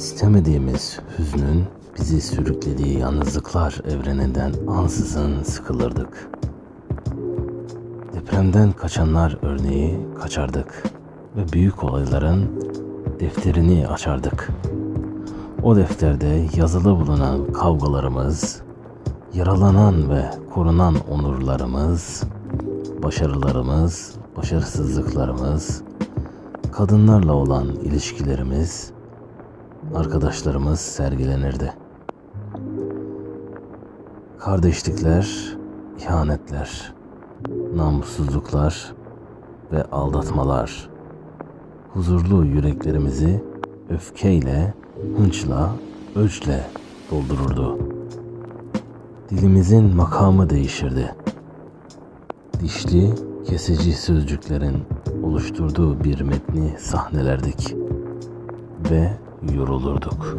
Bitemediğimiz hüznün bizi sürüklediği yalnızlıklar evreninden ansızın sıkılırdık. Depremden kaçanlar örneği kaçardık ve büyük olayların defterini açardık. O defterde yazılı bulunan kavgalarımız, yaralanan ve korunan onurlarımız, başarılarımız, başarısızlıklarımız, kadınlarla olan ilişkilerimiz, arkadaşlarımız sergilenirdi. Kardeşlikler, ihanetler, namussuzluklar ve aldatmalar huzurlu yüreklerimizi öfkeyle, hınçla, öçle doldururdu. Dilimizin makamı değişirdi. Dişli, kesici sözcüklerin oluşturduğu bir metni sahnelerdik ve yorulurduk.